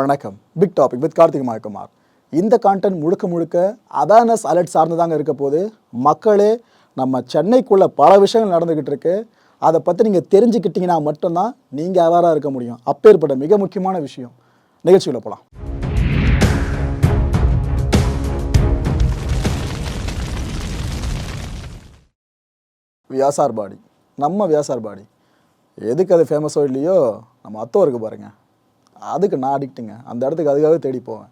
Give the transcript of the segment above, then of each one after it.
வணக்கம். Big topic with Karthik Mayakumar இந்த content முழுக்க முழுக்க அவேர்னஸ் அலர்ட் சார்ந்துதாங்க இருக்க போது மக்களே நம்ம சென்னைக்குள்ளே பல விஷயங்கள் நடந்துக்கிட்டு இருக்கு. அதை பற்றி நீங்கள் தெரிஞ்சுக்கிட்டீங்கன்னா மட்டும்தான் நீங்கள் அவேராக இருக்க முடியும். அப்பேற்பட்ட மிக முக்கியமான விஷயம். நிகழ்ச்சியில் போகலாம் வியாசார் பாடி நம்ம வியாசார் பாடி எதுக்கு அது ஃபேமஸோ இல்லையோ? நம்ம அத்தோ இருக்கு பாருங்கள் அதுக்கு நான் அடிக்ட்டுங்க அந்த இடத்துக்கு அதுக்காக தேடி போவேன்.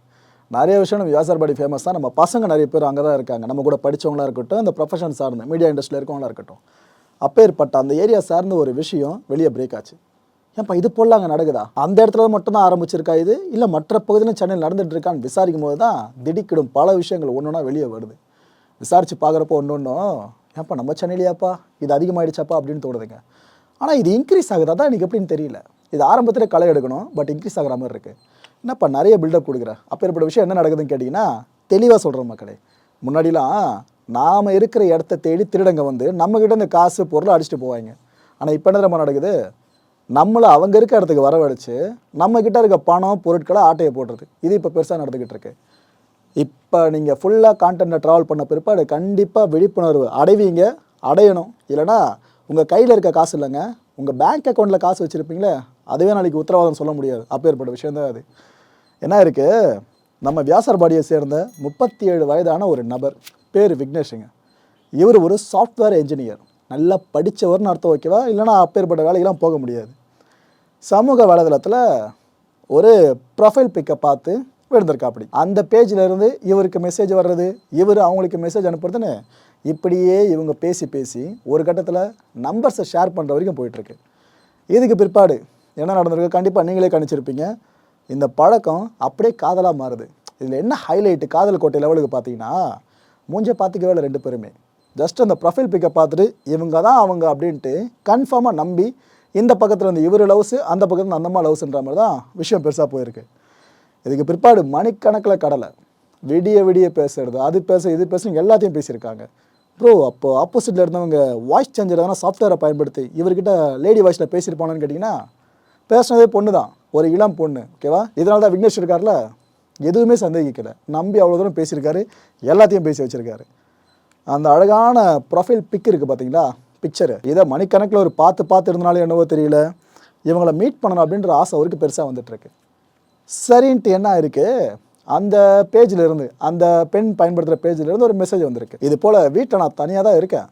நிறைய விஷயம் நம்ம வியாசார்பாடி ஃபேமஸ் தான் நம்ம பசங்க நிறைய பேர் அங்கே தான் இருக்காங்க. நம்ம கூட படிச்சவங்களா இருக்கட்டும் அந்த ப்ரொஃபஷன் சார்ந்து மீடியா இண்டஸ்ட்ரியில் இருக்கவங்களா இருக்கட்டும். அப்பேற்பட்ட அந்த ஏரியா சார்ந்த ஒரு விஷயம் வெளியே பிரேக் ஆச்சு. ஏன்ப்பா இது போல அங்கே நடக்குதா? அந்த இடத்துல மட்டும்தான் ஆரம்பிச்சிருக்கா இது? இல்லை மற்ற பகுதியிலும் சென்னையில் நடந்துட்டு இருக்கான்னு விசாரிக்கும் போது தான் திடுக்கிடும் பல விஷயங்கள் ஒன்று ஒன்றா வெளியே வருது. விசாரித்து பார்க்குறப்போ ஒன்று ஒன்றும் ஏன்ப்பா நம்ம சென்னையிலேயாப்பா? இது அதிகமாகிடுச்சாப்பா அப்படின்னு தோணுதுங்க. ஆனால் இது இன்க்ரீஸ் ஆகுதா தான் எனக்கு எப்படின்னு தெரியல. இது ஆரம்பத்தில் களை எடுக்கணும் பட் இன்க்ரீஸ் ஆகிற மாதிரி இருக்குது என்னப்பா நிறைய பில்டப் கொடுக்குற? அப்பேற்பட்ட விஷயம் என்ன நடக்குதுன்னு கேட்டிங்கன்னா தெளிவாக சொல்கிறேன் மக்களே. முன்னாடிலாம் நாம் இருக்கிற இடத்த தேடி திருடங்க வந்து நம்மக்கிட்ட இந்த காசு பொருளை அடிச்சுட்டு போவாங்க. ஆனால் இப்போ என்ன நம்ம நடக்குது? நம்மளை அவங்க இருக்க இடத்துக்கு வரவழைச்சு நம்மக்கிட்ட இருக்க பணம் பொருட்களை ஆட்டையை போடுறது. இது இப்போ பெருசாக நடந்துக்கிட்டு இருக்கு. இப்போ நீங்கள் ஃபுல்லாக கான்டென்ட்டை ட்ராவல் பண்ண பிற்பாடு கண்டிப்பாக விழிப்புணர்வு அடைவீங்க அடையணும். இல்லைனா உங்கள் கையில் இருக்க காசு இல்லைங்க உங்கள் பேங்க் அக்கௌண்ட்டில் காசு வச்சுருப்பீங்களே அதுவே நாளைக்கு உத்தரவாதம் சொல்ல முடியாது. அப்பேற்பட்ட விஷயந்தான் அது. என்ன இருக்குது நம்ம வியாசர்பாடியை சேர்ந்த முப்பத்தி ஏழு வயதான ஒரு நபர் பேர் விக்னேஷுங்க. இவர் ஒரு சாஃப்ட்வேர் என்ஜினியர் நல்லா படித்தவர்னு அர்த்தம் ஓகேவா இல்லைனா அப்பேற்பட்ட வேலைக்கெல்லாம் போக முடியாது. சமூக வலைதளத்தில் ஒரு ப்ரொஃபைல் பிக்கை பார்த்து விழுந்திருக்காப்படி. அந்த பேஜில் இருந்து இவருக்கு மெசேஜ் வர்றது இவர் அவங்களுக்கு மெசேஜ் அனுப்புறதுன்னு இப்படியே இவங்க பேசி பேசி ஒரு கட்டத்தில் நம்பர்ஸை ஷேர் பண்ணுற வரைக்கும் போயிட்டுருக்கு. இதுக்கு பிற்பாடு என்ன நடந்திருக்கு? கண்டிப்பாக நீங்களே கணிச்சிருப்பீங்க. இந்த பழக்கம் அப்படியே காதலாக மாறுது. இதில் என்ன ஹைலைட்டு காதல் கோட்டை லெவலுக்கு பார்த்தீங்கன்னா மூஞ்ச பார்த்துக்கவே இல்லை ரெண்டு பேருமே. ஜஸ்ட் அந்த ப்ரொஃபைல் பிக்கை பார்த்துட்டு இவங்க தான் அவங்க அப்படின்ட்டு கன்ஃபார்மாக நம்பி இந்த பக்கத்தில் இருந்து இவர் லவ்ஸு அந்த பக்கத்தில் இருந்து அந்தம்மா லவ்ஸுன்ற மாதிரி தான் விஷயம் பெருசாக போயிருக்கு. இதுக்கு பிற்பாடு மணிக்கணக்கில் கடலை. விடிய விடிய பேசுறது அது பேச இது பேச எல்லாத்தையும் பேசியிருக்காங்க. ப்ரோ அப்போ ஆப்போசிட்டில் இருந்தவங்க வாய்ஸ் சேஞ்சர் தானே சாஃப்ட்வேரை பயன்படுத்தி இவர்கிட்ட லேடி வாய்ஸில் பேசியிருப்பானு கேட்டிங்கன்னா பேசுனதே பொண்ணு தான் ஒரு இளம் பொண்ணு ஓகேவா இதனால தான் விக்னேஷ் இருக்கார்ல? எதுவுமே சந்தேகிக்கல. நம்பி அவ்வளோ தூரம் பேசியிருக்காரு. எல்லாத்தையும் பேசி வச்சுருக்காரு. அந்த அழகான ப்ரொஃபைல் பிக் இருக்குது பார்த்தீங்களா பிக்சரு இதை மணிக்கணக்கில் ஒரு பார்த்து பார்த்து இருந்தனாலும் என்னவோ தெரியல. இவங்கள மீட் பண்ணணும் அப்படின்ற ஆசை அவருக்கு பெருசாக வந்துட்டுருக்கு. சரின்ட்டு என்ன இருக்குது அந்த பேஜில் இருந்து அந்த பெண் பயன்படுத்துகிற பேஜில் இருந்து ஒரு மெசேஜ் வந்திருக்கு. இது போல் வீட்டில் நான் தனியாக தான் இருக்கேன்.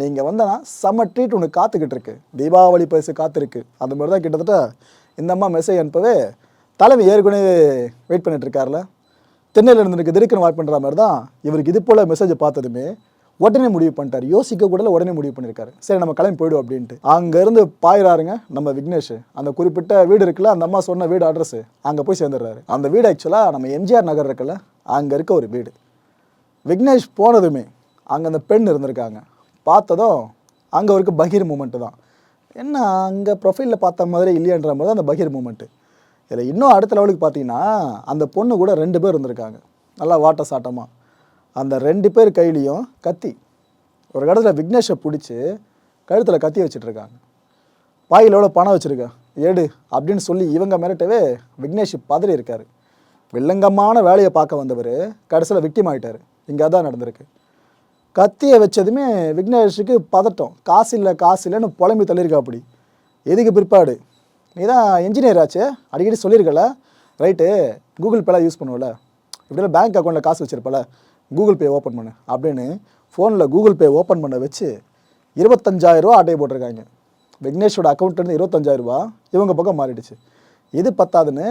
நீங்கள் வந்தனா செம்ம ட்ரீட் ஒன்று காத்துக்கிட்டு இருக்கு. தீபாவளி பரிசு காத்திருக்கு. அந்த மாதிரி தான் கிட்டத்தட்ட இந்த அம்மா மெசேஜ் அனுப்பவே தலைமை ஏற்கனவே வெயிட் பண்ணிட்டு இருக்கார்ல. தென்னையில் இருந்துருக்கு திடுக்குன்னு வாய்ப்பு பண்ணுற மாதிரி தான் இவருக்கு இது போல் மெசேஜை பார்த்ததுமே உடனே முடிவு பண்ணிட்டார். யோசிக்க கூட உடனே முடிவு பண்ணியிருக்காரு சரி நம்ம கிளம்பி போயிடுவோம் அப்படின்ட்டு. அங்கேருந்து பாயிறாருங்க நம்ம விக்னேஷ். அந்த குறிப்பிட்ட வீடு இருக்குல்ல அந்த அம்மா சொன்ன வீடு அட்ரஸ் அங்கே போய் சேர்ந்துடுறாரு. அந்த வீடு ஆக்சுவலாக நம்ம எம்ஜிஆர் நகர் இருக்குல்ல அங்கே இருக்க ஒரு வீடு. விக்னேஷ் போனதுமே அங்கே அந்த பெண் இருந்திருக்காங்க. பார்த்ததும் அங்கே இருக்க பகீர் மூமெண்ட்டு தான். என்ன அங்கே ப்ரொஃபைலில் பார்த்த மாதிரி இல்லையன்ற மாதிரி தான் அந்த பகீர் மூமெண்ட்டு இதில் இன்னும் அடுத்த லெவலுக்கு பார்த்தீங்கன்னா அந்த பொண்ணு கூட ரெண்டு பேர் இருந்திருக்காங்க. நல்லா வாட்ட சாட்டமாக அந்த ரெண்டு பேர் கையிலையும் கத்தி. ஒரு இடத்துல விக்னேஷை பிடிச்சி கழுத்தில் கத்தி வச்சுட்ருக்காங்க பாயில் எவ்வளோ பணம் வச்சுருக்க? ஏடு அப்படின்னு சொல்லி இவங்க மிரட்டவே விக்னேஷ் பதறி இருக்கார். வில்லங்கமான வேலையை பார்க்க வந்தவர் கடைசியில் விக்டிம் ஆகிட்டார் இங்கே அதான் நடந்திருக்கு. கத்தியை வச்சதுமே விக்னேஷுக்கு பதட்டம். காசு இல்லை காசு இல்லைன்னு புலம்பி தள்ளியிருக்கா அப்படி எதுக்கு பிற்பாடு? நீ தான் என்ஜினியர் ஆச்சு? அடிக்கடி சொல்லியிருக்கல? ரைட்டு கூகுள் பேலாம் யூஸ் பண்ணுவல இப்படிலாம் பேங்க் அக்கௌண்ட்டில் காசு வச்சுருப்பல? கூகுள் பே ஓப்பன் பண்ணு. அப்படின்னு ஃபோனில் கூகுள் பே ஓப்பன் பண்ண வச்சு இருபத்தஞ்சாயிரம் ரூபா ஆட்டையை போட்டிருக்காங்க. விக்னேஷோட அக்கௌண்ட்லேருந்து இருபத்தஞ்சாயிரம் ரூபா இவங்க பக்கம் மாறிடுச்சு. இது பத்தாதுன்னு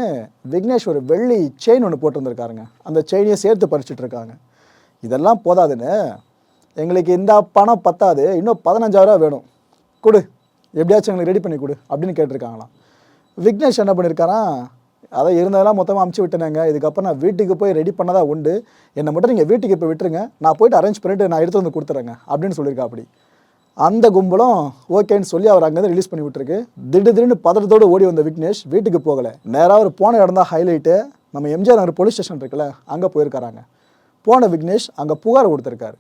விக்னேஷ் ஒரு வெள்ளி செயின் ஒன்று போட்டிருந்துருக்காருங்க. அந்த செயினையும் சேர்த்து பறிச்சுட்டு இருக்காங்க. இதெல்லாம் போதாதுன்னு எங்களுக்கு இந்த பணம் பத்தாது இன்னும் பதினஞ்சாயிரம் வேணும். கொடு எப்படியாச்சும் எங்களுக்கு ரெடி பண்ணி கொடு அப்படின்னு கேட்டிருக்காங்களாம். விக்னேஷ் என்ன பண்ணியிருக்காராம் அதை இருந்ததெல்லாம் மொத்தமாக அமுச்சு விட்டேனேங்க. இதுக்கப்புறம் நான் வீட்டுக்கு போய் ரெடி பண்ணதாக உண்டு. என்னை மட்டும் நீங்கள் வீட்டுக்கு இப்போ விட்டுருங்க. நான் போயிட்டு அரேஞ்ச் பண்ணிவிட்டு நான் எடுத்து வந்து கொடுத்துறேங்க அப்படின்னு சொல்லியிருக்கா அப்படி. அந்த கும்பலும் ஓகேன்னு சொல்லி அவர் அங்கேருந்து ரிலீஸ் பண்ணி விட்டுருக்கு. திடீர் திடீர்னு பதட்டத்தோடு ஓடி வந்த விக்னேஷ் வீட்டுக்கு போகலை. நேராக அவர் போன இடம் தான் ஹைலைட்டு நம்ம எம்ஜிஆர் நகர் போலீஸ் ஸ்டேஷன் இருக்குல்ல அங்கே போயிருக்காராங்க. போன விக்னேஷ் அங்கே புகார் கொடுத்துருக்காரு.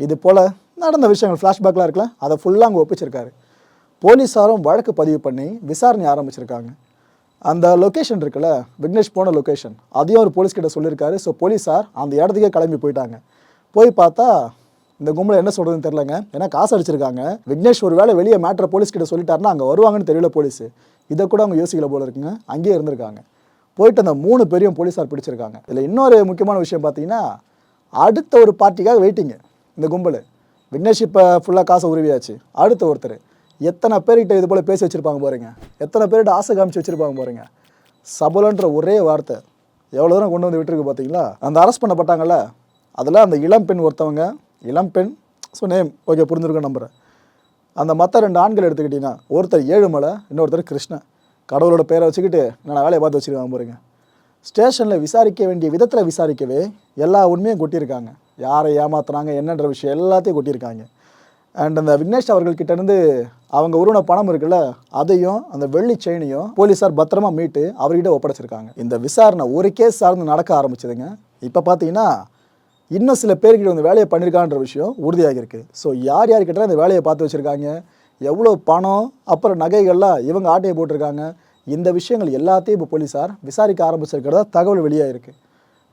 இது போல் நடந்த விஷயங்கள் ஃப்ளாஷ்பேக்லாம் இருக்குல்ல அதை ஃபுல்லாக அங்கே ஒப்பிச்சிருக்காரு. போலீஸாரும் வழக்கு பதிவு பண்ணி விசாரணை ஆரம்பிச்சிருக்காங்க. அந்த லொக்கேஷன் இருக்குல்ல விக்னேஷ் போன லொக்கேஷன் அதையும் ஒரு போலீஸ்கிட்ட சொல்லியிருக்காரு. ஸோ போலீஸார் அந்த இடத்துக்கே கிளம்பி போயிட்டாங்க. போய் பார்த்தா இந்த கும்பலை என்ன சொல்கிறதுன்னு தெரிலங்க ஏன்னா காசு அடிச்சிருக்காங்க. விக்னேஷ் ஒரு வேளை வெளியே மேட்ரை போலீஸ்கிட்ட சொல்லிட்டாருன்னா அங்கே வருவாங்கன்னு தெரியல போலீஸ். இதை கூட அவங்க யோசிக்கல போல இருக்குங்க. அங்கேயே இருந்திருக்காங்க. போயிட்டு அந்த மூணு பேரையும் போலீஸார் பிடிச்சிருக்காங்க. இதில் இன்னொரு முக்கியமான விஷயம் பார்த்தீங்கன்னா அடுத்த ஒரு பார்ட்டிக்காக வெயிட்டிங்க இந்த கும்பல். விக்னேஷ் இப்போ ஃபுல்லாக காசை உருவியாச்சு. அடுத்த ஒருத்தர். எத்தனை பேர்கிட்ட இது போல் பேசி வச்சுருப்பாங்க போகிறீங்க எத்தனை பேர்கிட்ட ஆசை காமிச்சு வச்சுருப்பாங்க போகிறீங்க சபலன்ற ஒரே வார்த்தை. எவ்வளோ தூரம் கொண்டு வந்து விட்டுருக்கு பார்த்தீங்களா அந்த அரெஸ்ட் பண்ணப்பட்டாங்கல்ல? அதில் அந்த இளம் பெண் ஒருத்தவங்க இளம் பெண் ஸோ நேம் ஓகே புரிஞ்சிருக்கோம் நம்புகிறேன் அந்த மற்ற ரெண்டு ஆண்கள் எடுத்துக்கிட்டிங்கன்னா ஒருத்தர் ஏழுமலை இன்னொருத்தர் கிருஷ்ணன் கடவுளோட பேரை வச்சுக்கிட்டு நான் வேலையை பார்த்து வச்சுருக்காங்க பாருங்க. ஸ்டேஷனில் விசாரிக்க வேண்டிய விதத்தில் விசாரிக்கவே எல்லா உண்மையும் கொட்டியிருக்காங்க. யாரை ஏமாத்துனாங்க என்னன்ற விஷயம் எல்லாத்தையும் கொட்டியிருக்காங்க. அண்ட் அந்த விக்னேஷ் அவர்கள் அவங்க உருவன பணம் இருக்குல்ல அதையும் அந்த வெள்ளி செயினையும் போலீஸார் பத்திரமா மீட்டு அவர்கிட்ட ஒப்படைச்சிருக்காங்க. இந்த விசாரணை ஒரு கேஸ் சார்ந்து நடக்க ஆரம்பிச்சதுங்க. இப்போ பார்த்தீங்கன்னா இன்னும் சில பேர்கிட்ட வந்து வேலையை பண்ணியிருக்கான்ற விஷயம் உறுதியாகிருக்கு ஸோ யார் யார்கிட்ட இந்த வேலையை பார்த்து வச்சுருக்காங்க? எவ்வளோ பணம் அப்புறம் நகைகள்லாம் இவங்க ஆட்டையை போட்டிருக்காங்க? இந்த விஷயங்கள் எல்லாத்தையும் இப்போ போலீஸார் விசாரிக்க ஆரம்பிச்சிருக்கிறதா தகவல் வெளியாகிருக்கு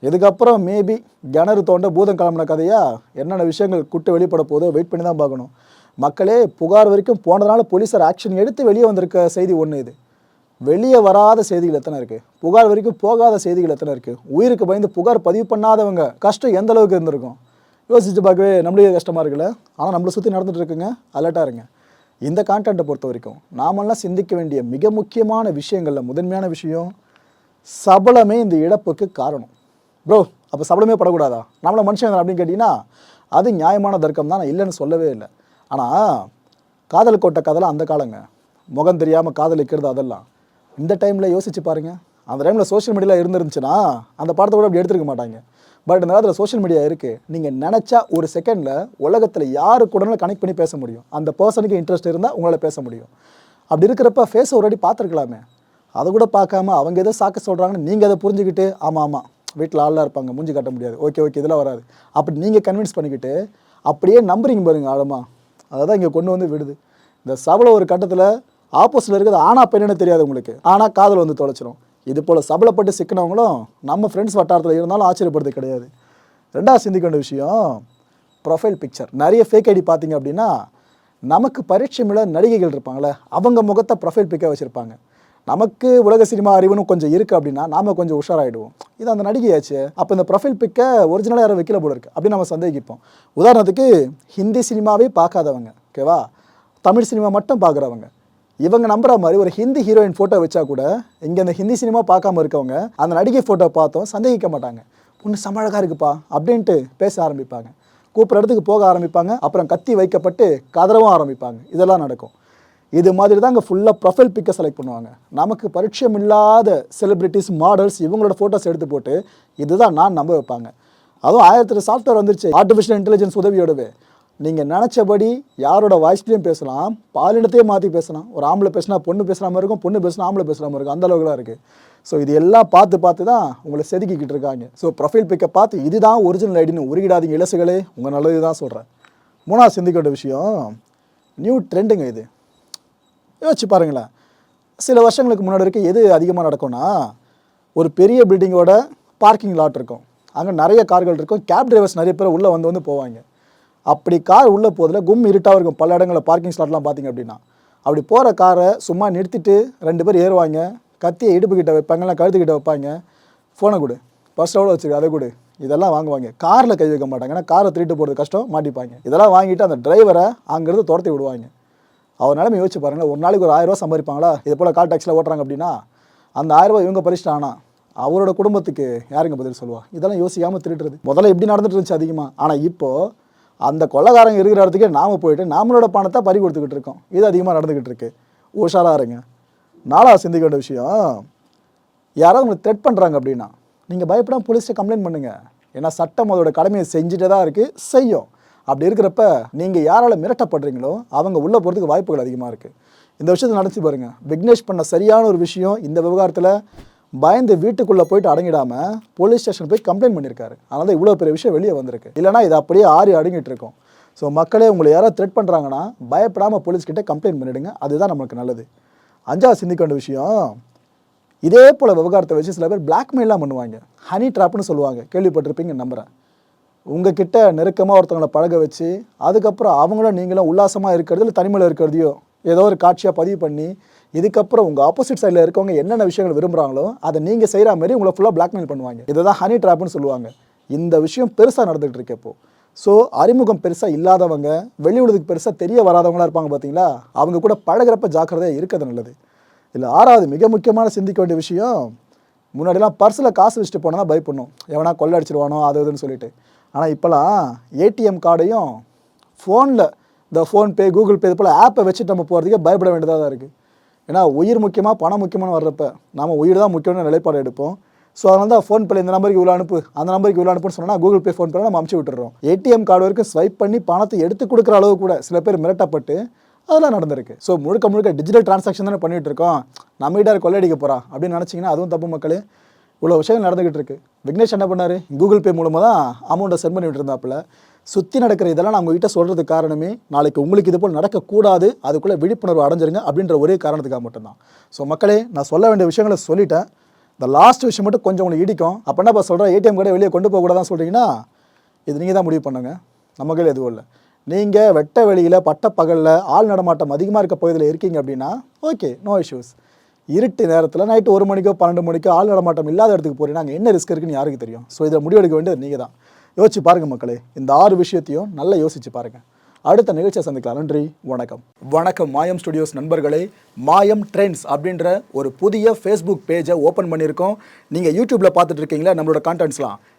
இதுக்கப்புறம் மேபி கிணறு தோண்ட பூதம் கிளம்புன கதையா? என்னென்ன விஷயங்கள் குட்டு வெளிப்பட போதோ வெயிட் பண்ணி தான் பார்க்கணும். மக்களே புகார் வரைக்கும் போனதுனால போலீஸார் ஆக்ஷன் எடுத்து வெளியே வந்திருக்க செய்தி ஒன்று இது. வெளியே வராத செய்திகள் எத்தனை இருக்குது புகார் வரைக்கும் போகாத செய்திகள் எத்தனை இருக்குது உயிருக்கு பயந்து புகார் பதிவு பண்ணாதவங்க கஷ்டம் எந்த அளவுக்கு இருந்திருக்கும்? யோசிச்சு பார்க்கவே நம்மளுக்கே கஷ்டமாக இருக்குல்ல? ஆனால் நம்மளை சுற்றி நடந்துகிட்டு இருக்குங்க. அலர்ட்டாக இருங்க. இந்த கான்டென்ட்டை பொறுத்த வரைக்கும் நாமெல்லாம் சிந்திக்க வேண்டிய மிக முக்கியமான விஷயங்களில் முதன்மையான விஷயம் சபலமே இந்த இழப்புக்கு காரணம். ப்ரோ அப்போ சபலமே படக்கூடாதா? நம்மள மனுஷன் அப்படின்னு கேட்டிங்கன்னா அது நியாயமான தர்க்கம் தான். நான் இல்லைன்னு சொல்லவே இல்லை. ஆனால் காதல் கோட்டை கதெல்லாம் அந்த காலங்க. முகம் தெரியாமல் காதலிக்கிறது அதெல்லாம். இந்த டைமில் யோசிச்சு பாருங்கள் அந்த டைமில் சோஷியல் மீடியாவில் இருந்துருந்துச்சுன்னா அந்த படத்தை கூட அப்படி எடுத்துருக்க மாட்டாங்க. பட் இந்த காலத்தில் சோஷியல் மீடியா இருக்குது நீங்கள் நினச்சா ஒரு செகண்டில் உலகத்தில் யாரு கூட கனெக்ட் பண்ணி பேச முடியும். அந்த பர்சனுக்கு இன்ட்ரெஸ்ட் இருந்தால் உங்களால் பேச முடியும். அப்படி இருக்கிறப்ப ஃபேஸை ஒரு வாட்டி பார்த்துருக்கலாமே. அதை கூட பார்க்காம அவங்க எதை சாக்க சொல்கிறாங்கன்னு நீங்கள் அதை புரிஞ்சுக்கிட்டு ஆமாம் ஆமாம் வீட்டில் ஆளாக இருப்பாங்க மூஞ்சி கட்ட முடியாது. ஓகே ஓகே இதெல்லாம் வராது. அப்படி நீங்கள் கன்வின்ஸ் பண்ணிக்கிட்டு அப்படியே நம்புறீங்க பாருங்க ஆழமா. அதை தான் இங்கே கொண்டு வந்து விடுது. இந்த சபல ஒரு கட்டத்தில் ஆப்போசிட்டில் இருக்கிறது ஆனா பெண்ணுன்னு தெரியாது உங்களுக்கு. ஆனால் காதல் வந்து தொலைச்சிரும். இது போல் சபலப்பட்டு சிக்கினவங்களும் நம்ம ஃப்ரெண்ட்ஸ் வட்டாரத்தில் இருந்தாலும் ஆச்சரியப்படுறது கிடையாது. ரெண்டாவது சிந்திக்க வேண்டிய விஷயம் ப்ரொஃபைல் பிக்சர் நிறைய ஃபேக் ஐடி பார்த்தீங்க அப்படின்னா நமக்கு பரிச்சயமுள்ள நடிகைகள் இருப்பாங்களே அவங்க முகத்தை ப்ரொஃபைல் பிக்காக வச்சுருப்பாங்க. நமக்கு உலக சினிமா அறிவுன்னு கொஞ்சம் இருக்குது அப்படின்னா நாம் கொஞ்சம் உஷாராயிடுவோம். இது அந்த நடிகையாச்சு. அப்போ இந்த ப்ரொஃபைல் பிக்கை ஒரிஜினலாக யாரும் வைக்கல போல இருக்கு. அப்படின்னு நம்ம சந்தேகிப்போம். உதாரணத்துக்கு ஹிந்தி சினிமாவே பார்க்காதவங்க ஓகேவா தமிழ் சினிமா மட்டும் பார்க்குறவங்க. இவங்க நம்புற மாதிரி ஒரு ஹிந்தி ஹீரோயின் ஃபோட்டோ வச்சா கூட இங்கே அந்த ஹிந்தி சினிமா பார்க்காம இருக்கவங்க அந்த நடிகை ஃபோட்டோ பார்த்தோம் சந்தேகிக்க மாட்டாங்க. பொண்ணு சமழகா இருக்குப்பா அப்படின்ட்டு பேச ஆரம்பிப்பாங்க. கூப்பிட்ற இடத்துக்கு போக ஆரம்பிப்பாங்க. அப்புறம் கத்தி வைக்கப்பட்டு கதறவும் ஆரம்பிப்பாங்க. இதெல்லாம் நடக்கும். இது மாதிரி தான் அங்கே ஃபுல்லாக ப்ரொஃபைல் பிக்கை செலக்ட் பண்ணுவாங்க. நமக்கு பரிட்சயம் இல்லாத செலிப்ரிட்டிஸ் மாடல்ஸ் இவங்களோட ஃபோட்டோஸ் எடுத்து போட்டு இதுதான் நான் நம்ப வைப்பாங்க. அதுவும் ஆயிரத்தி சாஃப்ட்வேர் வந்துருச்சு. ஆர்டிஃபிஷியல் இன்டெலிஜென்ஸ் உதவியோடவே. நீங்கள் நினச்சபடி யாரோட வாய்ஸ்லையும் பேசலாம் பாலினத்தையே மாற்றி பேசலாம். ஒரு ஆம்பளை பேசினா பொண்ணு பேசுகிற மாதிரி இருக்கும் பொண்ணு பேசினா ஆம்பளை பேசுகிற மாதிரி இருக்கும். அந்த அளவுக்குலாம் இருக்குது ஸோ இது எல்லாம் பார்த்து பார்த்து தான் உங்களை செதுக்கிக்கிட்டு இருக்காங்க. ஸோ ப்ரொஃபைல் பிக்கை பார்த்து இதுதான் ஒரிஜினல் ஐடின்னு உருகிடாதீங்க இலசுகளே உங்கள் நல்லது தான் சொல்கிறேன் மூணாவது சிந்திக்க விஷயம் நியூ ட்ரெண்டுங்க இது. யோசிச்சு பாருங்களேன். சில வருஷங்களுக்கு முன்னாடி வரைக்கும் எது அதிகமாக நடக்கும்னா ஒரு பெரிய பில்டிங்கோட பார்க்கிங் லாட் இருக்கும். அங்கே நிறைய கார்கள் இருக்கும். கேப் டிரைவர்ஸ் நிறைய பேர் உள்ளே வந்து வந்து போவாங்க. அப்படி கார் உள்ளே போதில் கும் இருட்டாக இருக்கும். பல இடங்களில் பார்க்கிங் ஸ்லாட்லாம் பார்த்திங்க அப்படின்னா. அப்படி போகிற காரை சும்மா நிறுத்திட்டு ரெண்டு பேர் ஏறுவாங்க. கத்தியை இடுப்புக்கிட்ட வைப்பாங்கலாம் கழுத்துக்கிட்ட வைப்பாங்க. ஃபோனை கொடு. ஃபர்ஸ்ட்டோட வச்சுரு அதை கொடு. இதெல்லாம் வாங்குவாங்க. காரில் கை வைக்க மாட்டாங்க. ஏன்னா காரை திருட்டு போகிறது கஷ்டம் மாட்டிப்பாங்க. இதெல்லாம் வாங்கிட்டு அந்த டிரைவரை அங்கேருந்து துரத்தி விடுவாங்க. அவர் நிலைமை யோசிச்சு பாருங்கள் ஒரு நாளைக்கு ஒரு ஆயிரம் சம்பாதிப்பாங்களா? இது போல் கால் டாக்ஸில் ஓட்டுறாங்க அப்படின்னா அந்த ஆயிரம் ரூபாய் இவங்க பறிச்சிட்டானா அவரோட குடும்பத்துக்கு யாருங்க பதில் சொல்லுவா? இதெல்லாம் யோசிக்காமல் திருடுறது. முதல்ல எப்படி நடந்துட்டு இருந்துச்சு அதிகமாக ஆனால் இப்போது அந்த கொள்ளக்காரங்க இருக்கிற இடத்துக்கே நாம போயிட்டு நம்மளோட பணத்தை பறி கொடுத்துக்கிட்டு இருக்கோம். இது அதிகமாக நடந்துக்கிட்டு இருக்கு. உஷாராக இருங்க. நாளாக சிந்திக்க வேண்டிய விஷயம் யாராவது உங்களுக்கு த்ரெட் பண்ணுறாங்க அப்படின்னா நீங்கள் பயப்படாமல் போலீஸ்ட்டு கம்ப்ளைண்ட் பண்ணுங்கள் ஏன்னா சட்டம் அதோட கடமையை செஞ்சுட்டே தான் இருக்குது செய்யும். அப்படி இருக்கிறப்ப நீங்கள் யாரால் மிரட்டப்படுறீங்களோ அவங்க உள்ளே போகிறதுக்கு வாய்ப்புகள் அதிகமாக இருக்குது இந்த விஷயத்தை நடத்தி பாருங்கள் விக்னேஷ் பண்ண சரியான ஒரு விஷயம் இந்த விவகாரத்தில் பயந்து வீட்டுக்குள்ளே போயிட்டு அடங்கிடாமல் போலீஸ் ஸ்டேஷன் போய் கம்ப்ளைண்ட் பண்ணியிருக்காரு. அதனால் தான் இவ்வளோ பெரிய விஷயம் வெளியே வந்திருக்கு. இல்லைனா இது அப்படியே ஆறி அடங்கிட்டு இருக்கும். ஸோ மக்களே உங்களை யாராவது த்ரெட் பண்ணுறாங்கன்னா பயப்படாமல் போலீஸ்கிட்ட கம்ப்ளைண்ட் பண்ணிவிடுங்க அதுதான் நம்மளுக்கு நல்லது. அஞ்சாவது சிந்திக்க வேண்டிய விஷயம் இதே போல் விவகாரத்தை வச்சு சில பேர் பிளாக்மெயிலாம் பண்ணுவாங்க. ஹனி ட்ராப்னு சொல்லுவாங்க. கேள்விப்பட்டிருப்பீங்க நம்புகிறேன் உங்ககிட்ட நெருக்கமாக ஒருத்தவங்களை பழக வச்சு அதுக்கப்புறம் அவங்களும் நீங்களும் உல்லாசமாக இருக்கிறது இல்லை தனிமையில் இருக்கிறதையோ ஏதோ ஒரு காட்சியாக பதிவு பண்ணி இதுக்கப்புறம் உங்கள் ஆப்போசிட் சைடில் இருக்கவங்க என்னென்ன விஷயங்கள் விரும்புகிறாங்களோ அதை நீங்கள் செய்கிற மாதிரி உங்களை ஃபுல்லாக பிளாக்மெயில் பண்ணுவாங்க. இதை தான் ஹனி ட்ராப்னு சொல்லுவாங்க. இந்த விஷயம் பெருசாக நடந்துகிட்டு இருக்கு இப்போ. ஸோ அறிமுகம் பெருசாக இல்லாதவங்க வெளி உலகத்துக்கு பெருசாக தெரிய வராதவங்களா இருப்பாங்க பார்த்தீங்களா அவங்க கூட பழகிறப்ப ஜாக்கிரதையாக இருக்கிறது நல்லது. இல்லை ஆறாவது மிக முக்கியமான சிந்திக்க வேண்டிய விஷயம் முன்னாடிலாம் பர்ஸில் காசு வச்சுட்டு போனால் தான் பயப்படணும். எவனா கொள்ளை அடிச்சிருவானோ அது இதுன்னு சொல்லிட்டு. ஆனால் இப்போலாம் ஏடிஎம் கார்டையும் ஃபோனில் இந்த ஃபோன்பே கூகுள் பே இது போல் ஆப்பை வச்சுட்டு நம்ம போகிறதுக்கே பயப்பட வேண்டியதாக தான் இருக்குது ஏன்னா உயிர் முக்கியமாக பணம் முக்கியமான வர்றப்ப நம்ம உயிர் தான் முக்கியமான நிலைப்பாடு எடுப்போம். ஸோ அதனால தான் ஃபோன் பேல இந்த நம்பருக்கு இவ்வளோ அனுப்பு அந்த நம்பருக்கு இவ்வளோ அனுப்புன்னு சொன்னால் கூகுள் பே ஃபோன் பேல நம்ம அமுச்சு விட்டுறோம். ஏடிஎம் கார்டு வரைக்கும் ஸ்வைப் பண்ணி பணத்தை எடுத்து கொடுக்குற அளவு கூட சில பேர் மிரட்டப்பட்டு அதெல்லாம் நடந்திருக்கு. ஸோ முழுக்க முழுக்க டிஜிட்டல் டிரான்சாக்ஷன் தானே பண்ணிட்டு இருக்கோம் நம்ம கிட்ட கொள்ளையடிக்க போகிறான் அப்படின்னு நினச்சிங்கன்னா அதுவும் தப்பு மக்களே. இவ்வளோ விஷயங்கள் நடந்துகிட்டு இருக்கு. விக்னேஷ் என்ன பண்ணார்? கூகுள் பே மூலமாக தான் அமௌண்ட்டை சென்ட் பண்ணிட்டு இருந்தாப்புல சுற்றி நடக்கிற இதெல்லாம் நான் உங்ககிட்ட சொல்கிறதுக்கு காரணமே நாளைக்கு உங்களுக்கு இது போல் நடக்கக்கூடாது அதுக்குள்ளே விழிப்புணர்வு அடைஞ்சிருங்க அப்படின்ற ஒரே காரணத்துக்காக மட்டும்தான். ஸோ மக்களே நான் சொல்ல வேண்டிய விஷயங்களை சொல்லிட்டேன். இந்த லாஸ்ட் விஷயம் மட்டும் கொஞ்சம் உங்களுக்கு இடிக்கும். அப்போ என்னப்பா சொல்கிறேன் ஏடிஎம் கார்டை வெளியே கொண்டு போகக்கூடாதான் சொல்கிறீங்கன்னா இது நீங்கள் தான் முடிவு பண்ணுங்கள் நம்ம கையில் எதுவும் இல்லை. நீங்கள் வெட்ட வெளியில் பட்டப்பகலில் ஆள் நடமாட்டம் அதிகமாக இருக்க பகுதியில் இருக்கீங்க அப்படின்னா ஓகே நோ இஷ்யூஸ் இருட்டு நேரத்தில் நைட்டு ஒரு மணிக்கோ பன்னெண்டு மணிக்கோ ஆள் நடமாட்டம் இல்லாத இடத்துக்கு போகிறீங்கன்னா அங்கே என்ன ரிஸ்க் இருக்குன்னு யாருக்கு தெரியும்? ஸோ இதில் முடிவெடுக்க வேண்டியது நீங்கள் தான். யோசிச்சு பாருங்கள் மக்களே இந்த ஆறு விஷயத்தையும் நல்லா யோசிச்சு பாருங்கள் அடுத்த நிகழ்ச்சியை சந்திக்கலாம். நன்றி வணக்கம். வணக்கம் மாயம் ஸ்டுடியோஸ் நண்பர்களே. மாயம் ட்ரெண்ட்ஸ் அப்படின்ற ஒரு புதிய ஃபேஸ்புக் பேஜை ஓப்பன் பண்ணியிருக்கோம். நீங்கள் யூடியூப்பில் பார்த்துட்டு இருக்கீங்களா? நம்மளோட கான்டென்ட்ஸ்லாம்